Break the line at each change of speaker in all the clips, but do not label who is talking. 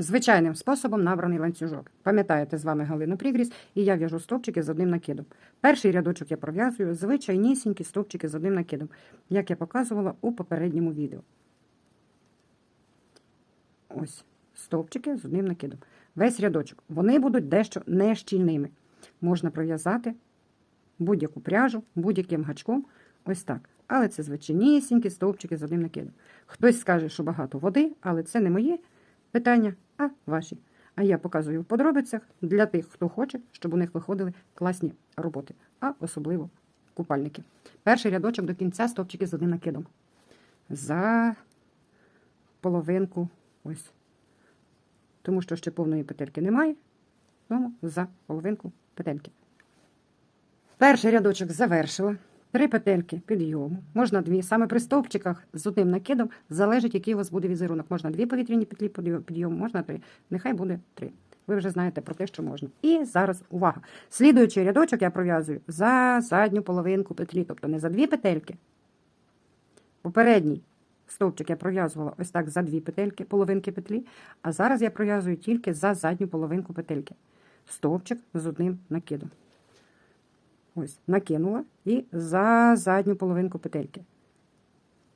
Звичайним способом набраний ланцюжок. Пам'ятаєте з вами Галину Прігріс, і я в'яжу стовпчики з одним накидом. Перший рядочок я пров'язую звичайнісінькі стовпчики з одним накидом, як я показувала у попередньому відео. Ось стовпчики з одним накидом. Весь рядочок. Вони будуть дещо нещільними. Можна пров'язати будь-яку пряжу, будь-яким гачком. Ось так. Але це звичайнісінькі стовпчики з одним накидом. Хтось скаже, що багато води, але це не моє питання, а ваші. А я показую в подробицях для тих, хто хоче, щоб у них виходили класні роботи, а особливо купальники. Перший рядочок до кінця стовпчики з одним накидом. За половинку ось. Тому що ще повної петельки немає, тому за половинку петельки. Перший рядочок завершила. Три петельки підйому, можна дві. Саме при стовпчиках з одним накидом залежить, який у вас буде візерунок. Можна дві повітряні петлі підйо- підйому, можна три. Нехай буде три. Ви вже знаєте про те, що можна. І зараз увага. Слідуючий рядочок я пров'язую за задню половинку петлі, тобто не за дві петельки. Попередній стовпчик я пров'язувала ось так за дві петельки, половинки петлі, а зараз я пров'язую тільки за задню половинку петельки. Стовпчик з одним накидом. Ось, накинула і за задню половинку петельки.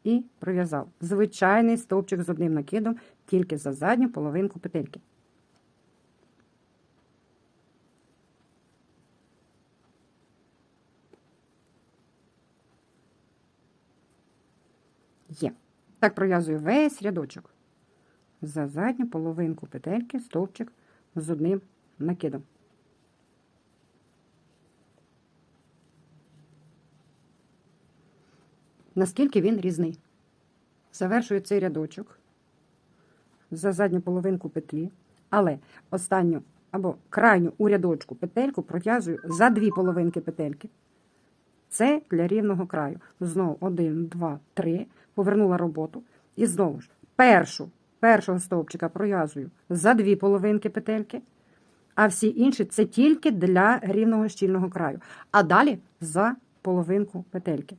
І пров'язав. Звичайний стовпчик з одним накидом, тільки за задню половинку петельки. Є. Так пров'язую весь рядочок. За задню половинку петельки стовпчик з одним накидом. Наскільки він різний. Завершую цей рядочок за задню половинку петлі, але останню або крайню у рядочку петельку пров'язую за дві половинки петельки. Це для рівного краю. Знову один, два, три. Повернула роботу. І знову ж першу, першого стовпчика пров'язую за дві половинки петельки, а всі інші це тільки для рівного щільного краю. А далі за половинку петельки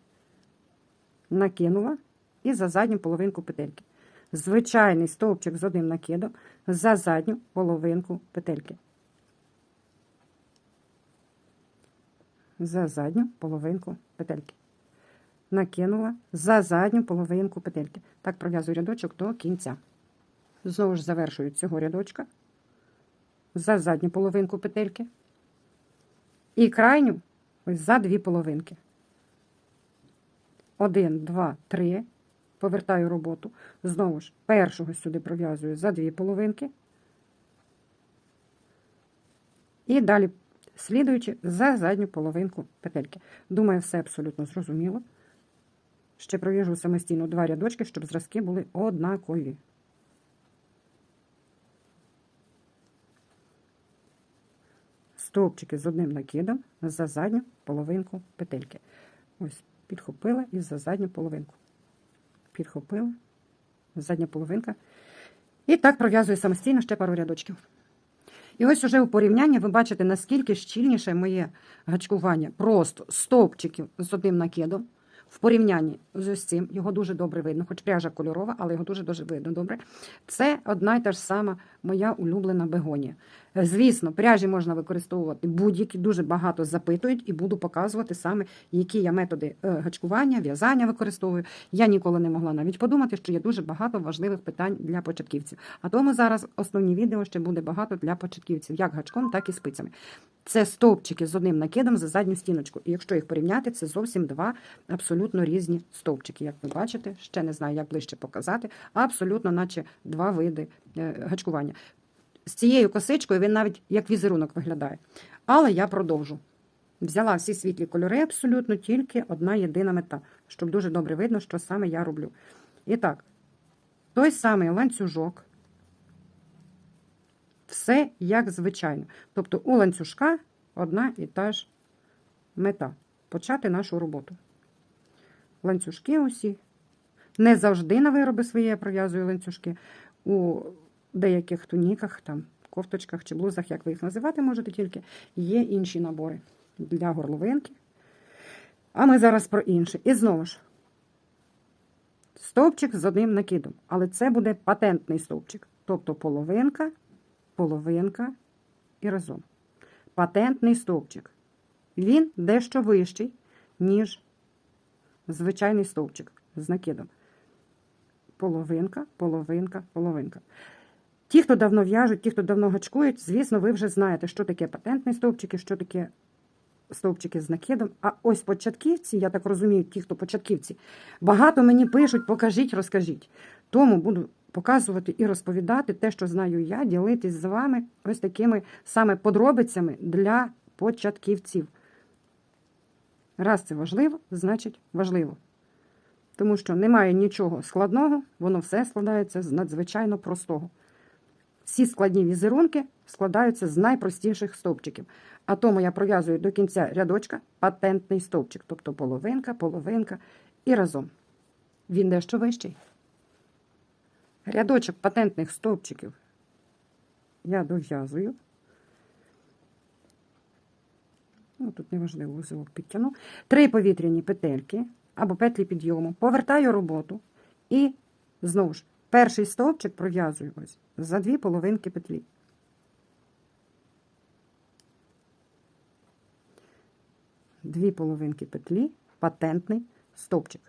накинула і за задню половинку петельки. Звичайний стовпчик з одним накидом за задню половинку петельки. За задню половинку петельки. Накинула за задню половинку петельки. Так пров'язую рядочок до кінця. Знову ж завершую цього рядочка за задню половинку петельки. І крайню ось за дві половинки. Один, два, три. Повертаю роботу. Знову ж, першого сюди пров'язую за дві половинки. І далі, слідуючи за задню половинку петельки. Думаю, все абсолютно зрозуміло. Ще пров'яжу самостійно два рядочки, щоб зразки були однакові. Стовпчики з одним накидом за задню половинку петельки. Ось підхопила і за задню половинку. Підхопила, задня половинка. І так пров'язую самостійно ще пару рядочків. І ось уже у порівнянні ви бачите, наскільки щільніше моє гачкування. Просто стовпчиків з одним накидом. В порівнянні з ось цим, його дуже добре видно, хоч пряжа кольорова, але його дуже дуже видно добре. Це одна й та ж сама моя улюблена бегонія. Е, Звісно, пряжі можна використовувати будь-які, дуже багато запитують, і буду показувати саме, які я методи е, гачкування, в'язання використовую. Я ніколи не могла навіть подумати, що є дуже багато важливих питань для початківців. А тому зараз основні відео ще буде багато для початківців, як гачком, так і спицями. Це стовпчики з одним накидом за задню стіночку. І якщо їх порівняти, це зовсім два абсолютно різні стовпчики. Як ви бачите, ще не знаю, як ближче показати. Абсолютно, наче два види гачкування. З цією косичкою він навіть як візерунок виглядає. Але я продовжу. Взяла всі світлі кольори, абсолютно тільки одна єдина мета, щоб дуже добре видно, що саме я роблю. І так, той самий ланцюжок. Все як звичайно. Тобто у ланцюжка одна і та ж мета почати нашу роботу. Ланцюжки усі. Не завжди на вироби свої я пров'язую ланцюжки. У деяких туніках, там, кофточках чи блузах, як ви їх називати можете тільки, є інші набори для горловинки. А ми зараз про інше. І знову ж, стовпчик з одним накидом. Але це буде патентний стовпчик. Тобто половинка, половинка і разом. Патентний стовпчик. Він дещо вищий, ніж звичайний стовпчик з накидом. Половинка, половинка, половинка. Ті, хто давно в'яжуть, ті, хто давно гачкують, звісно, ви вже знаєте, що таке патентний стовпчик і що таке стовпчики з накидом. А ось початківці, я так розумію, ті, хто початківці, багато мені пишуть, покажіть, розкажіть. Тому буду показувати і розповідати те, що знаю я, ділитись з вами ось такими саме подробицями для початківців. Раз це важливо, значить важливо. Тому що немає нічого складного, воно все складається з надзвичайно простого. Всі складні візерунки складаються з найпростіших стовпчиків. А тому я пров'язую до кінця рядочка патентний стовпчик, тобто половинка, половинка і разом. Він дещо вищий. Рядочок патентних стовпчиків я дов'язую. Ну, тут неважливо, узелок підтягну. Три повітряні петельки або петлі підйому. Повертаю роботу і знову ж перший стовпчик пров'язую ось за дві половинки петлі. Дві половинки петлі, патентний стовпчик.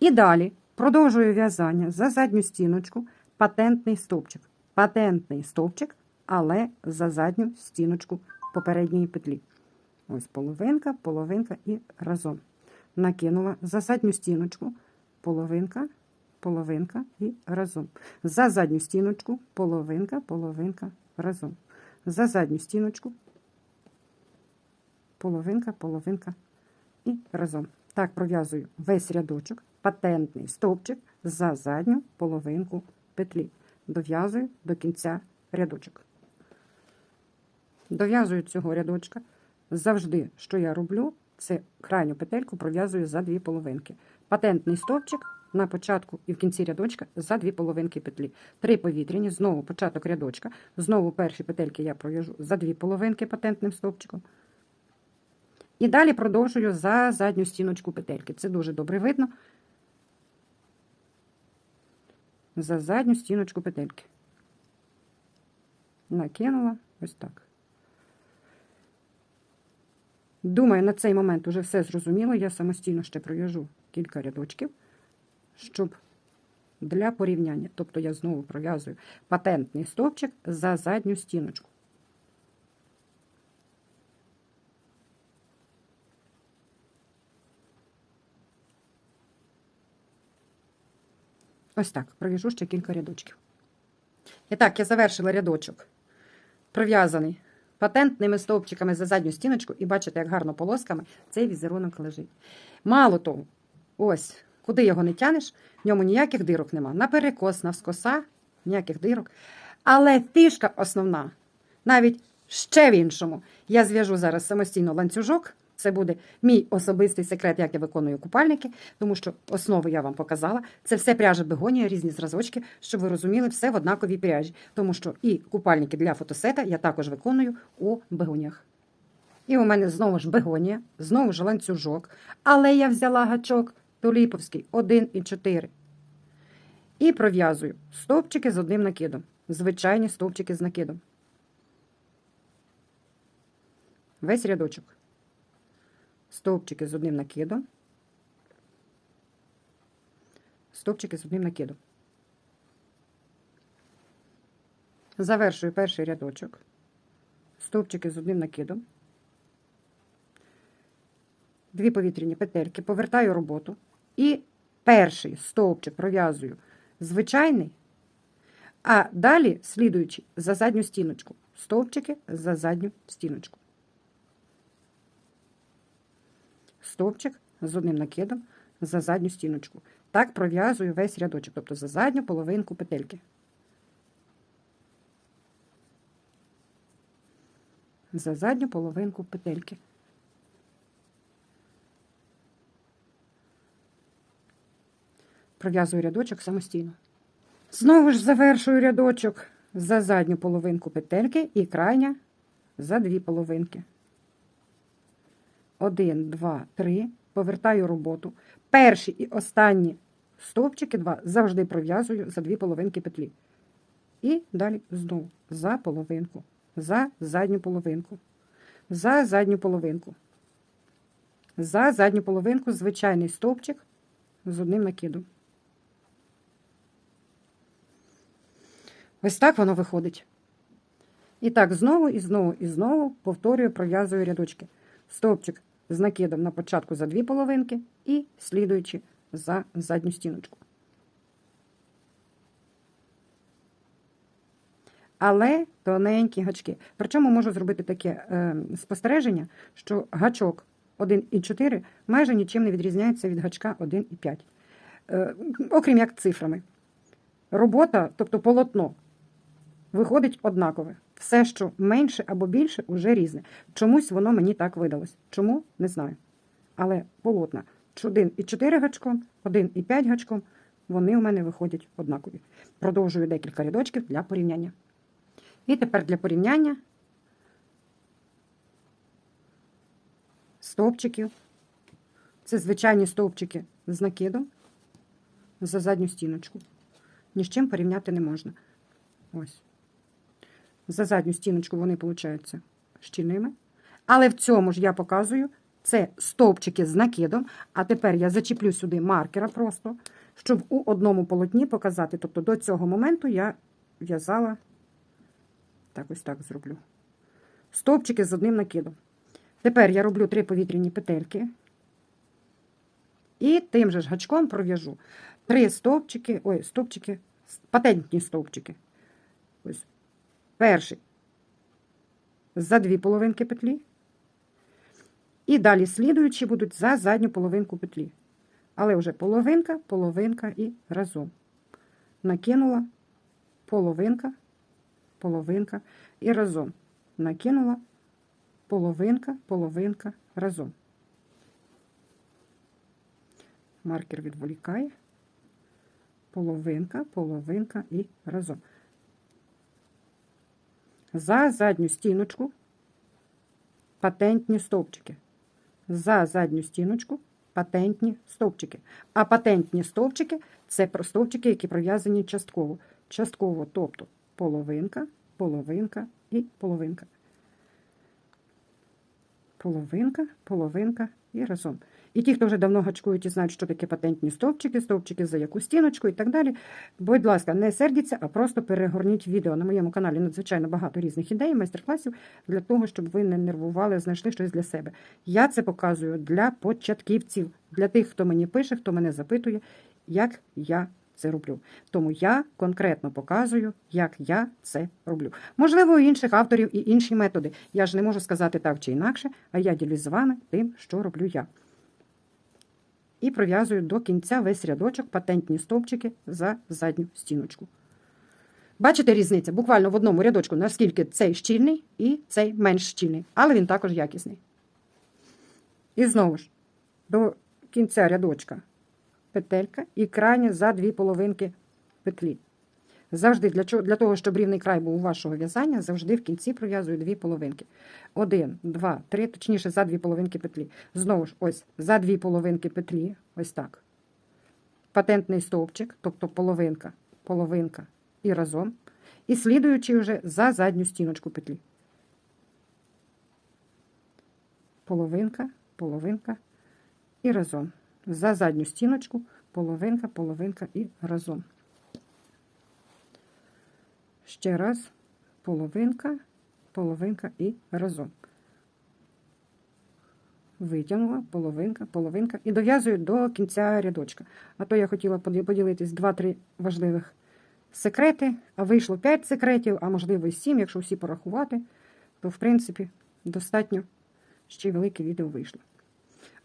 І далі продовжую в'язання за задню стіночку, патентний стовпчик. Патентний стовпчик, але за задню стіночку попередньої петлі. Ось половинка, половинка і разом. Накинула за задню стіночку, половинка, половинка і разом. За задню стіночку, половинка, половинка, разом. За задню стіночку, половинка, половинка і разом. Так пров'язую весь рядочок, патентний стовпчик за задню половинку петлі. Дов'язую до кінця рядочок. Дов'язую цього рядочка. Завжди, що я роблю, це крайню петельку пров'язую за дві половинки. Патентний стовпчик на початку і в кінці рядочка за дві половинки петлі. Три повітряні, знову початок рядочка. Знову перші петельки я пров'яжу за дві половинки патентним стовпчиком. І далі продовжую за задню стіночку петельки. Це дуже добре видно. За задню стіночку петельки. Накинула ось так. Думаю, на цей момент уже все зрозуміло. Я самостійно ще пров'яжу кілька рядочків, щоб для порівняння. Тобто я знову пров'язую патентний стовпчик за задню стіночку. Ось так, пров'яжу ще кілька рядочків. І так, я завершила рядочок, пров'язаний патентними стовпчиками за задню стіночку, і бачите, як гарно полосками цей візерунок лежить. Мало того, ось, куди його не тянеш, в ньому ніяких дирок нема. На перекос, на вскоса, ніяких дирок. Але фішка основна, навіть ще в іншому. Я зв'яжу зараз самостійно ланцюжок. Це буде мій особистий секрет, як я виконую купальники, тому що основу я вам показала. Це все пряжа бегонія, різні зразочки, щоб ви розуміли, все в однаковій пряжі. Тому що і купальники для фотосета я також виконую у бегоніях. І у мене знову ж бегонія, знову ж ланцюжок. Але я взяла гачок Туліповський 1,4. І пров'язую стовпчики з одним накидом. Звичайні стовпчики з накидом. Весь рядочок стовпчики з одним накидом, стовпчики з одним накидом. Завершую перший рядочок, стовпчики з одним накидом, дві повітряні петельки, повертаю роботу і перший стовпчик пров'язую звичайний, а далі слідуючи за задню стіночку, стовпчики за задню стіночку. стовпчик з одним накидом за задню стіночку. Так пров'язую весь рядочок, тобто за задню половинку петельки. За задню половинку петельки. Пров'язую рядочок самостійно. Знову ж завершую рядочок за задню половинку петельки і крайня за дві половинки. Один, два, три. Повертаю роботу. Перші і останні стовпчики два завжди пров'язую за дві половинки петлі. І далі знову за половинку, за задню половинку, за задню половинку. За задню половинку звичайний стовпчик з одним накидом. Ось так воно виходить. І так, знову і знову і знову повторюю, пров'язую рядочки. Стовпчик з накидом на початку за дві половинки і слідуючи за задню стіночку. Але тоненькі гачки. Причому можу зробити таке е, спостереження, що гачок 1,4 майже нічим не відрізняється від гачка 1,5. Е, окрім як цифрами. Робота, тобто полотно, виходить однакове. Все, що менше або більше, уже різне. Чомусь воно мені так видалось. Чому? Не знаю. Але полотна 1,4 гачком, 1,5 гачком, вони у мене виходять однакові. Продовжую декілька рядочків для порівняння. І тепер для порівняння стовпчиків. Це звичайні стовпчики з накидом за задню стіночку. Ні з чим порівняти не можна. Ось. За задню стіночку вони получаються щільними. Але в цьому ж я показую це стовпчики з накидом. А тепер я зачіплю сюди маркера просто, щоб у одному полотні показати. Тобто до цього моменту я в'язала, так ось так зроблю. Стовпчики з одним накидом. Тепер я роблю три повітряні петельки. І тим же ж гачком пров'яжу три стовпчики, ой, стовпчики, патентні стовпчики. Ось. Перший за дві половинки петлі. І далі слідуючі будуть за задню половинку петлі. Але вже половинка, половинка і разом. Накинула половинка, половинка і разом. Накинула половинка, половинка разом. Маркер відволікає. Половинка, половинка і разом. За задню стіночку патентні стовпчики. За задню стіночку патентні стовпчики. А патентні стовпчики це стовпчики, які пров'язані частково. Частково, тобто половинка, половинка і половинка. Половинка, половинка і разом. І ті, хто вже давно гачкують і знають, що таке патентні стовпчики, стовпчики за яку стіночку і так далі. Будь ласка, не сердіться, а просто перегорніть відео. На моєму каналі надзвичайно багато різних ідей, майстер-класів для того, щоб ви не нервували, знайшли щось для себе. Я це показую для початківців, для тих, хто мені пише, хто мене запитує, як я це роблю. Тому я конкретно показую, як я це роблю. Можливо, у інших авторів і інші методи. Я ж не можу сказати так чи інакше, а я ділюсь з вами тим, що роблю я. І пров'язую до кінця весь рядочок патентні стовпчики за задню стіночку. Бачите різниця? Буквально в одному рядочку, наскільки цей щільний і цей менш щільний, але він також якісний. І знову ж, до кінця рядочка петелька і крайня за дві половинки петлі. Завжди для для того, щоб рівний край був у вашого в'язання, завжди в кінці пров'язую дві половинки. Один, два, три, точніше, за дві половинки петлі. Знову ж, ось за дві половинки петлі, ось так. Патентний стовпчик, тобто половинка, половинка і разом. І слідуючи вже за задню стіночку петлі. Половинка, половинка і разом. За задню стіночку, половинка, половинка і разом. Ще раз половинка, половинка і разом. Витягнула половинка, половинка і дов'язую до кінця рядочка. А то я хотіла поділитись 2-3 важливих секрети, а вийшло 5 секретів, а можливо і 7, якщо всі порахувати, то, в принципі, достатньо ще й велике відео вийшло.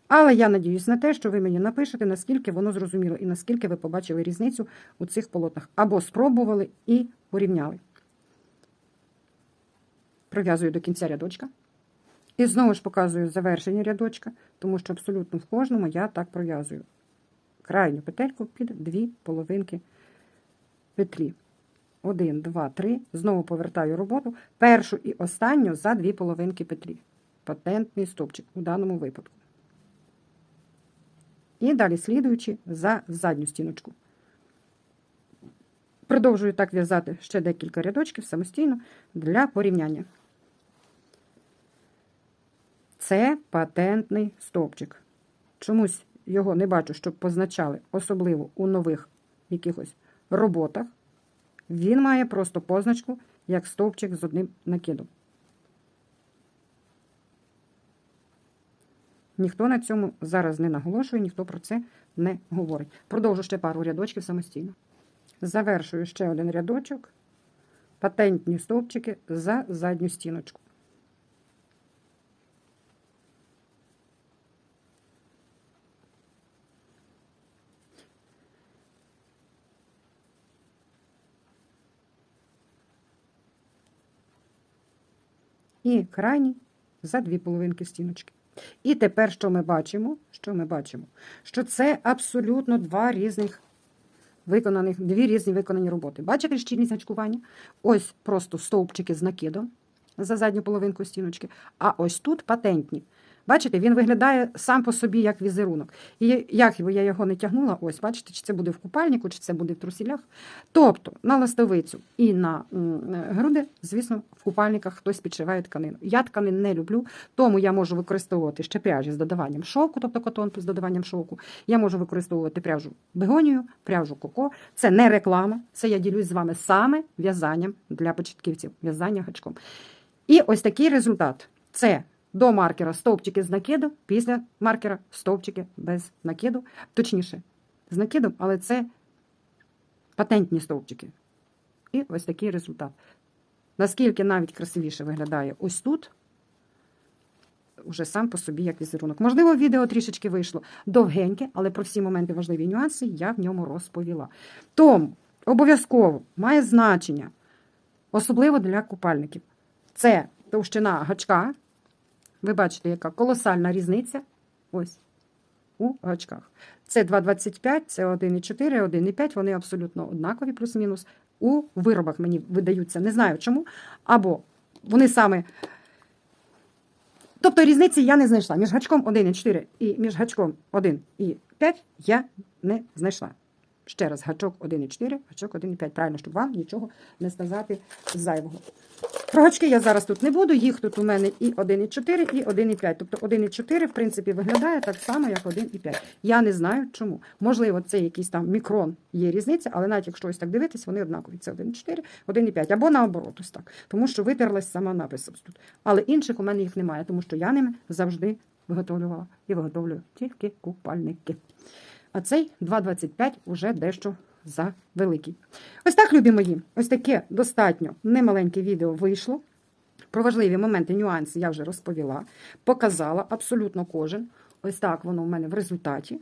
Але я надіюсь на те, що ви мені напишете, наскільки воно зрозуміло і наскільки ви побачили різницю у цих полотнах. Або спробували і порівняли. Пров'язую до кінця рядочка. І знову ж показую завершення рядочка, тому що абсолютно в кожному я так пров'язую. Крайню петельку під дві половинки петлі. Один, два, три. Знову повертаю роботу. Першу і останню за дві половинки петлі. Патентний стовпчик у даному випадку. І далі слідуючи за задню стіночку. Продовжую так в'язати ще декілька рядочків самостійно для порівняння. Це патентний стовпчик. Чомусь його не бачу, щоб позначали, особливо у нових якихось роботах. Він має просто позначку як стовпчик з одним накидом. Ніхто на цьому зараз не наголошує, ніхто про це не говорить. Продовжу ще пару рядочків самостійно. Завершую ще один рядочок. Патентні стовпчики за задню стіночку. І крайній за дві половинки стіночки. І тепер що ми бачимо? Що ми бачимо? Що це абсолютно два різних виконаних, дві різні виконані роботи. Бачите щільність гачкування? Ось просто стовпчики з накидом за задню половинку стіночки, а ось тут патентні. Бачите, він виглядає сам по собі як візерунок. І як я його не тягнула, ось, бачите, чи це буде в купальнику, чи це буде в трусілях. Тобто на ластовицю і на груди, звісно, в купальниках хтось підшиває тканину. Я тканин не люблю, тому я можу використовувати ще пряжі з додаванням шовку, тобто котон з додаванням шовку. Я можу використовувати пряжу бегонію, пряжу коко. Це не реклама, це я ділюсь з вами саме в'язанням для початківців, в'язання гачком. І ось такий результат. Це до маркера стовпчики з накиду, після маркера стовпчики без накиду. Точніше, з накидом, але це патентні стовпчики. І ось такий результат. Наскільки навіть красивіше виглядає ось тут, уже сам по собі як візерунок. Можливо, відео трішечки вийшло довгеньке, але про всі моменти важливі нюанси я в ньому розповіла. Тому обов'язково має значення, особливо для купальників. Це товщина гачка. Ви бачите, яка колосальна різниця. Ось у гачках. Це 2,25, це 1,4, 1,5. Вони абсолютно однакові, плюс-мінус. У виробах мені видаються, не знаю чому. Або вони саме. Тобто різниці я не знайшла. Між гачком 1,4 і між гачком 1,5 я не знайшла. Ще раз, гачок 1,4, гачок 1,5. Правильно, щоб вам нічого не сказати зайвого. Про я зараз тут не буду, їх тут у мене і 1,4, і 1,5. Тобто 1,4, в принципі, виглядає так само, як 1,5. Я не знаю чому. Можливо, це якийсь там мікрон є різниця, але навіть якщо ось так дивитись, вони однакові. Це 1,4, 1,5. Або наоборот, ось так. Тому що витерлась сама напис ось тут. Але інших у мене їх немає, тому що я ними завжди виготовлювала і виготовлюю тільки купальники. А цей 2,25 уже дещо за великий. Ось так, любі мої, ось таке достатньо немаленьке відео вийшло. Про важливі моменти, нюанси я вже розповіла, показала абсолютно кожен. Ось так воно в мене в результаті.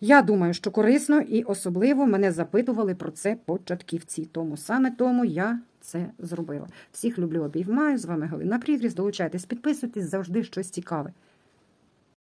Я думаю, що корисно і особливо мене запитували про це початківці. Тому саме тому я це зробила. Всіх люблю, обіймаю. З вами Галина Прігріс. Долучайтесь, підписуйтесь, завжди щось цікаве.